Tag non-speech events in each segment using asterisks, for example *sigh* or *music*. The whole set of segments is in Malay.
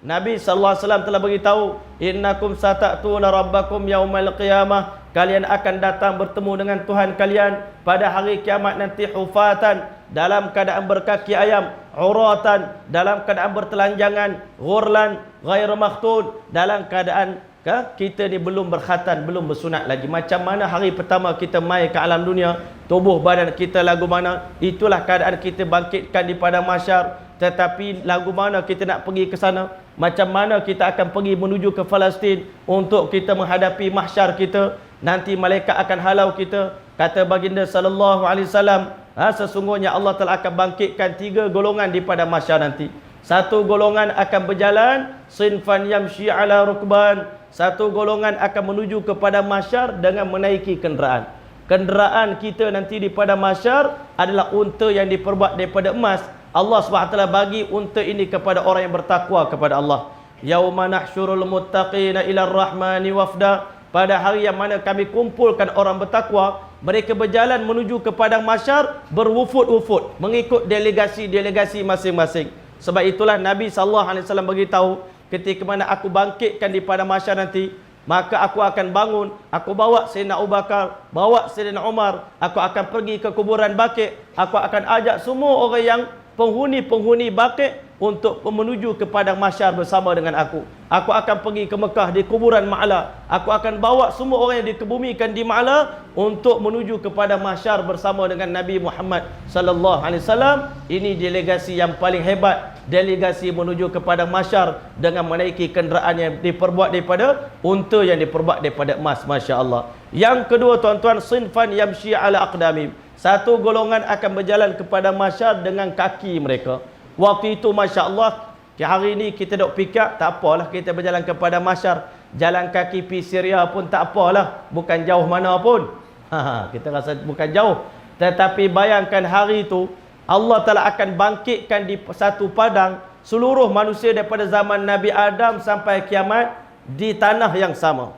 Nabi sallallahu alaihi wasallam telah beritahu, "Innakum satatuna rabbakum yaumal qiyamah." Kalian akan datang bertemu dengan Tuhan kalian pada hari kiamat nanti hufatan dalam keadaan berkaki ayam, uratan dalam keadaan bertelanjangan, ghurlan ghairu makhtun dalam keadaan Ka? Kita ni belum berkhatan, belum bersunat lagi. Macam mana hari pertama kita mai ke alam dunia, tubuh badan kita lagu mana, itulah keadaan kita bangkitkan di padang mahsyar. Tetapi lagu mana kita nak pergi ke sana, macam mana kita akan pergi menuju ke Palestin untuk kita menghadapi mahsyar kita. Nanti malaikat akan halau kita. Kata baginda sallallahu alaihi wasallam, ha, sesungguhnya Allah telah akan bangkitkan tiga golongan di pada mahsyar nanti. Satu golongan akan berjalan sinfan yamshi ala rukban satu golongan akan menuju kepada masyar dengan menaiki kenderaan. Kenderaan kita nanti di pada masyar adalah unta yang diperbuat daripada emas. Allah SWT bagi unta ini kepada orang yang bertakwa kepada Allah. Yauma nahsyurul muttaqina ila rahmani wafda. Pada hari yang mana kami kumpulkan orang bertakwa, mereka berjalan menuju ke padang masyar berwufud-wufud mengikut delegasi-delegasi masing-masing. Sebab itulah Nabi sallallahu alaihi wasallam beritahu ketika mana aku bangkitkan di pada masyar nanti maka aku akan bangun aku bawa Sayyidina Abu Bakar bawa Sayyidina Umar aku akan pergi ke kuburan Baqi aku akan ajak semua orang yang penghuni-penghuni Baqi untuk menuju ke padang mahsyar bersama dengan aku. Aku akan pergi ke Mekah di kuburan Ma'la. Aku akan bawa semua orang yang dikebumikan di Ma'la untuk menuju kepada mahsyar bersama dengan Nabi Muhammad sallallahu alaihi wasallam. Ini delegasi yang paling hebat, delegasi menuju kepada mahsyar dengan menaiki kenderaan yang diperbuat daripada unta yang diperbuat daripada emas, masya-Allah. Yang kedua tuan-tuan, sinfan yamshi ala aqdamim. Satu golongan akan berjalan kepada mahsyar dengan kaki mereka. Waktu itu Masya Allah Hari ini kita duk pikir Tak apalah kita berjalan kepada masyar. Jalan kaki pi Syria pun tak apalah Bukan jauh mana pun. *laughs* Ha, Kita rasa bukan jauh. Tetapi bayangkan hari itu Allah telah akan bangkitkan di satu padang Seluruh manusia daripada zaman Nabi Adam sampai kiamat Di tanah yang sama.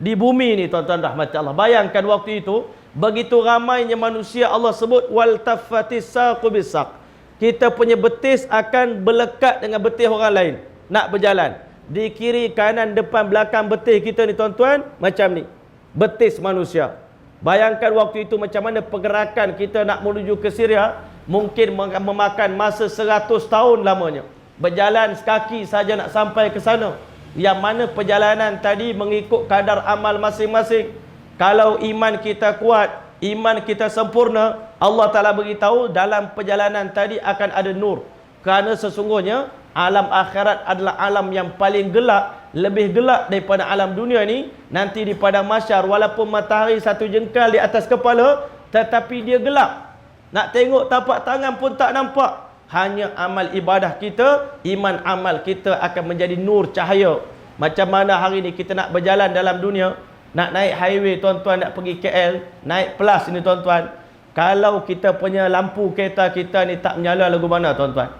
Di bumi ni tuan-tuan rahmat Allah. Bayangkan waktu itu Begitu ramainya manusia Allah sebut Wal tafatis saqu bisaq. Kita punya betis akan berlekat dengan betis orang lain. Nak berjalan. Di kiri kanan depan belakang betis kita ni tuan-tuan macam ni. Betis manusia. Bayangkan waktu itu macam mana pergerakan kita nak menuju ke Syria mungkin memakan masa 100 tahun lamanya. Berjalan sekaki saja nak sampai ke sana. Yang mana perjalanan tadi mengikut kadar amal masing-masing kalau iman kita kuat iman kita sempurna Allah Ta'ala beritahu dalam perjalanan tadi akan ada nur. Kerana sesungguhnya alam akhirat adalah alam yang paling gelap. Lebih gelap daripada alam dunia ni. Nanti di padang masyar walaupun matahari satu jengkal di atas kepala. Tetapi dia gelap. Nak tengok tapak tangan pun tak nampak. Hanya amal ibadah kita, iman amal kita akan menjadi nur cahaya. Macam mana hari ni kita nak berjalan dalam dunia. Nak naik highway tuan-tuan nak pergi KL. Naik plus ini tuan-tuan. Kalau kita punya lampu kereta kita ni tak menyala lagu mana tuan-tuan?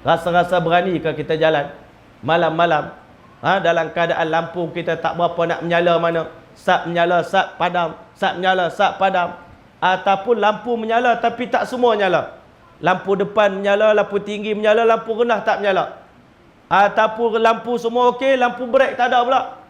Rasa-rasa berani ke kita jalan malam-malam? Ha, dalam keadaan lampu kita tak berapa nak menyala mana? Sat menyala, sat padam, sat menyala, sat padam. Ataupun lampu menyala tapi tak semua menyala. Lampu depan menyala, lampu tinggi menyala, lampu rendah tak menyala. Ataupun lampu semua okey, lampu brake tak ada pula.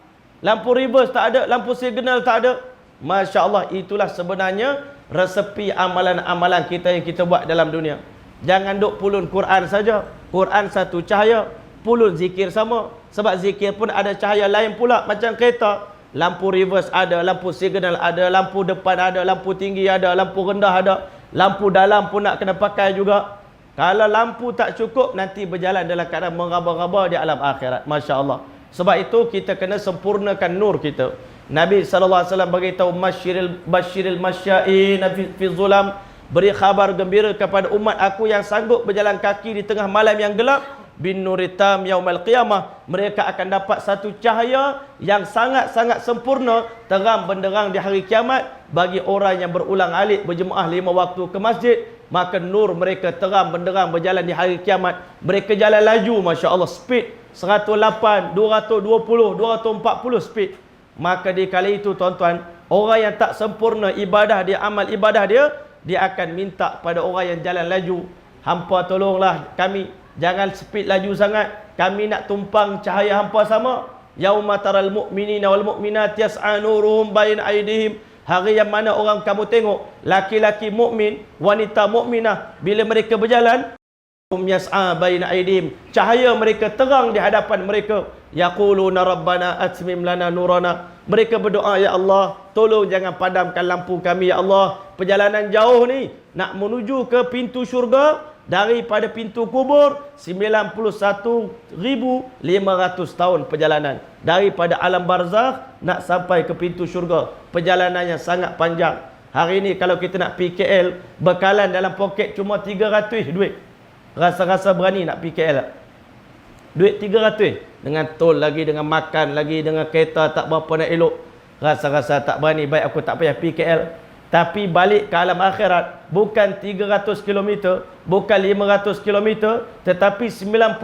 Lampu reverse tak ada, lampu signal tak ada. Masya Allah, itulah sebenarnya resepi amalan-amalan kita yang kita buat dalam dunia. Jangan duk pulun Quran saja. Quran satu cahaya, pulun zikir sama. Sebab zikir pun ada cahaya lain pula macam kereta. Lampu reverse ada, lampu signal ada, lampu depan ada, lampu tinggi ada, lampu rendah ada, lampu dalam pun nak kena pakai juga. Kalau lampu tak cukup nanti berjalan dalam keadaan meraba-raba di alam akhirat. Masya-Allah. Sebab itu kita kena sempurnakan nur kita. Nabi sallallahu alaihi wasallam beritahu masyiril basyiril masyain fi, zulam. Beri khabar gembira kepada umat aku yang sanggup berjalan kaki di tengah malam yang gelap. Bin nuritam yaumal qiyamah. Mereka akan dapat satu cahaya yang sangat-sangat sempurna terang benderang di hari kiamat. Bagi orang yang berulang alik berjemaah lima waktu ke masjid maka nur mereka terang benderang berjalan di hari kiamat. Mereka jalan laju masya-Allah speed 108 220 240 speed. Maka di kali itu tuan-tuan, orang yang tak sempurna ibadah dia, amal ibadah dia, dia akan minta pada orang yang jalan laju, hampa tolonglah kami, jangan speed laju sangat. kami nak tumpang cahaya hampa sama. Yauma taral mu'minina wal mu'minat yas'a nuruhum baina aydihim. Hari yang mana orang kamu tengok laki-laki mukmin wanita mukminah bila mereka berjalan hum yas'a baina aydihim. Cahaya mereka terang di hadapan mereka. Yaquluna rabbana atmim lana nurana. Mereka berdoa ya Allah tolong jangan padamkan lampu kami ya Allah. Perjalanan jauh ni nak menuju ke pintu syurga daripada pintu kubur 91,500 tahun perjalanan. Daripada alam barzakh nak sampai ke pintu syurga. Perjalanan yang sangat panjang. Hari ini kalau kita nak PKL bekalan dalam poket cuma 300 duit rasa-rasa berani nak PKL duit 300 dengan tol lagi dengan makan lagi dengan kereta tak berapa nak elok. Rasa-rasa tak berani baik aku tak payah PKL tapi balik ke alam akhirat bukan 300 km, bukan 500 km, tetapi 91,500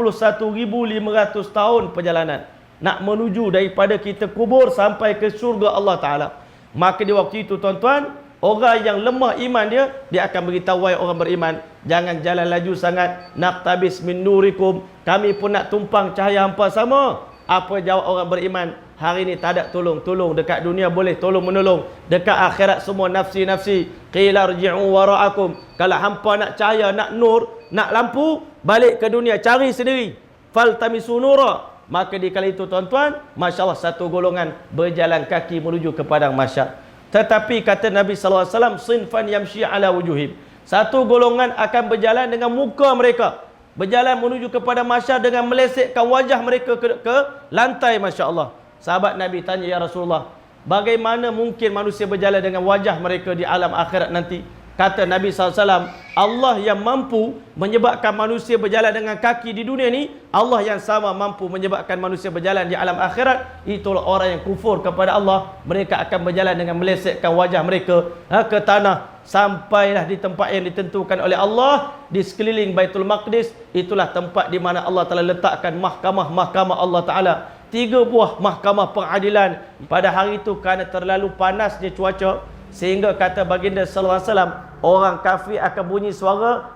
tahun perjalanan. Nak menuju daripada kita kubur sampai ke syurga Allah Taala. Maka di waktu itu tuan-tuan, orang yang lemah iman dia, dia akan beritahu orang beriman, jangan jalan laju sangat, naqtabis min nurikum, kami pun nak tumpang cahaya hampa sama. Apa jawab orang beriman? Hari ini tak ada tolong-tolong dekat dunia boleh tolong menolong. Dekat akhirat semua nafsi-nafsi. Qila rji'u wara'akum. Kalau hampa nak cahaya, nak nur, nak lampu, balik ke dunia cari sendiri. Faltamisu nura. Maka di kali itu tuan-tuan, masya-Allah satu golongan berjalan kaki menuju ke padang mahsyar. Tetapi kata Nabi sallallahu alaihi wasallam, sinfan yamshi ala wujuhim. Satu golongan akan berjalan dengan muka mereka berjalan menuju kepada mahsyar dengan melesekkan wajah mereka ke, ke lantai masya-Allah. Sahabat Nabi tanya ya Rasulullah, bagaimana mungkin manusia berjalan dengan wajah mereka di alam akhirat nanti? Kata Nabi SAW, Allah yang mampu menyebabkan manusia berjalan dengan kaki di dunia ni, Allah yang sama mampu menyebabkan manusia berjalan di alam akhirat, itulah orang yang kufur kepada Allah, mereka akan berjalan dengan melesekkan wajah mereka ha, ke tanah, sampailah di tempat yang ditentukan oleh Allah, di sekeliling Baitul Maqdis, itulah tempat di mana Allah telah letakkan mahkamah-mahkamah Allah Ta'ala. Tiga buah mahkamah pengadilan. Pada hari itu kerana terlalu panasnya cuaca sehingga kata baginda sallallahu alaihi wasallam orang kafir akan bunyi suara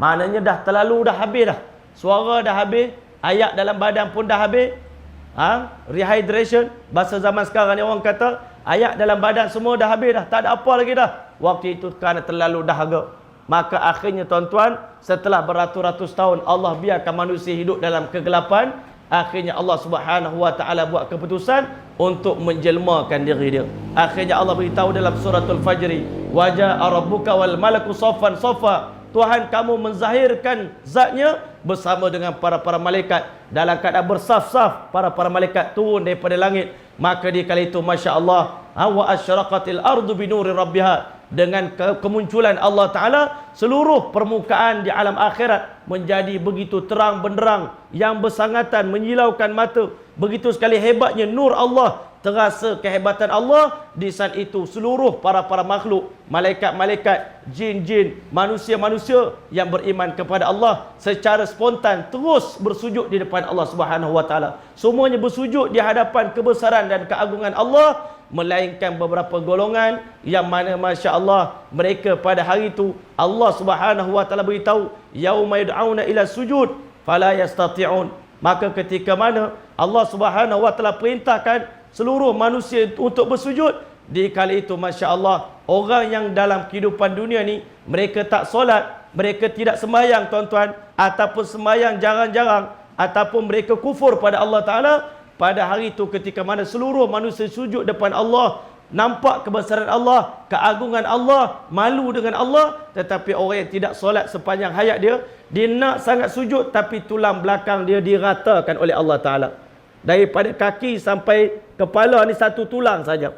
maknanya dah terlalu dah habis dah. Suara dah habis ayat dalam badan pun dah habis. Ha? Rehydration. Bahasa zaman sekarang ni orang kata ayat dalam badan semua dah habis dah. Tak ada apa lagi dah. Waktu itu kerana terlalu dahaga maka akhirnya tuan-tuan setelah beratus-ratus tahun Allah biarkan manusia hidup dalam kegelapan akhirnya Allah Subhanahu wa taala buat keputusan untuk menjelmakan diri dia. Akhirnya Allah beritahu dalam suratul fajri wajah rabbuka wal malaku saffan saffa Tuhan kamu menzahirkan zatnya bersama dengan para-para malaikat. Dalam keadaan bersaf-saf para-para malaikat turun daripada langit. Maka di kali itu masya-Allah wa asyraqatil ardu binuri rabbiha dengan kemunculan Allah Ta'ala seluruh permukaan di alam akhirat menjadi begitu terang benderang yang bersangatan menyilaukan mata. Begitu sekali hebatnya nur Allah terasa kehebatan Allah di saat itu seluruh para-para makhluk malaikat-malaikat jin-jin manusia-manusia yang beriman kepada Allah secara spontan terus bersujud di depan Allah Subhanahu wa taala. Semuanya bersujud di hadapan kebesaran dan keagungan Allah melainkan beberapa golongan yang mana masya-Allah mereka pada hari itu Allah Subhanahu wa taala beritahu yauma yad'una ila sujud fala yastati'un. Maka ketika mana Allah Subhanahu wa taala perintahkan seluruh manusia untuk bersujud di kali itu masya-Allah orang yang dalam kehidupan dunia ni mereka tak solat mereka tidak sembahyang tuan-tuan ataupun sembahyang jarang-jarang ataupun mereka kufur pada Allah taala pada hari itu ketika mana seluruh manusia sujud depan Allah nampak kebesaran Allah keagungan Allah malu dengan Allah tetapi orang yang tidak solat sepanjang hayat dia dia nak sangat sujud tapi tulang belakang dia diratakan oleh Allah Taala. Daripada kaki sampai kepala ni satu tulang saja.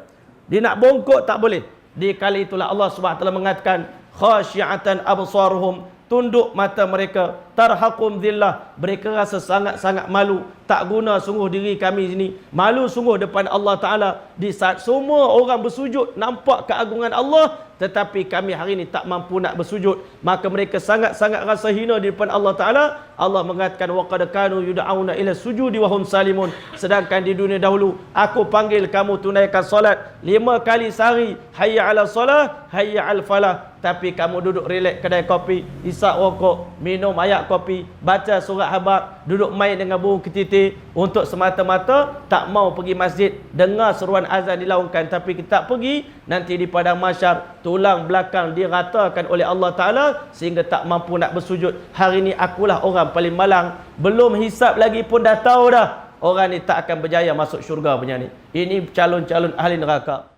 Dia nak bongkok tak boleh. Di kali itulah Allah taala mengatakan khasyiatan absaruhum tunduk mata mereka. Tarhaqum dhillah mereka rasa sangat-sangat malu. Tak guna sungguh diri kami ini malu sungguh depan Allah taala. Di saat semua orang bersujud nampak keagungan Allah tetapi kami hari ini tak mampu nak bersujud. Maka mereka sangat-sangat rasa hina di depan Allah taala. Allah mengatakan waqad kanu yud'auna ila sujudi wa hum salimun. Sedangkan di dunia dahulu aku panggil kamu tunaikan solat. Lima kali sehari hayya ala solah hayya al falah tapi kamu duduk relax kedai kopi, isap rokok, minum ayak kopi, baca surat habar, duduk main dengan burung ketiti untuk semata-mata tak mau pergi masjid, dengar seruan azan dilaungkan tapi kita tak pergi, nanti di padang mahsyar tulang belakang diratakan oleh Allah Taala sehingga tak mampu nak bersujud. Hari ini akulah orang paling malang, belum hisap lagi pun dah tahu dah orang ni tak akan berjaya masuk syurga punya ni. Ini calon-calon ahli neraka.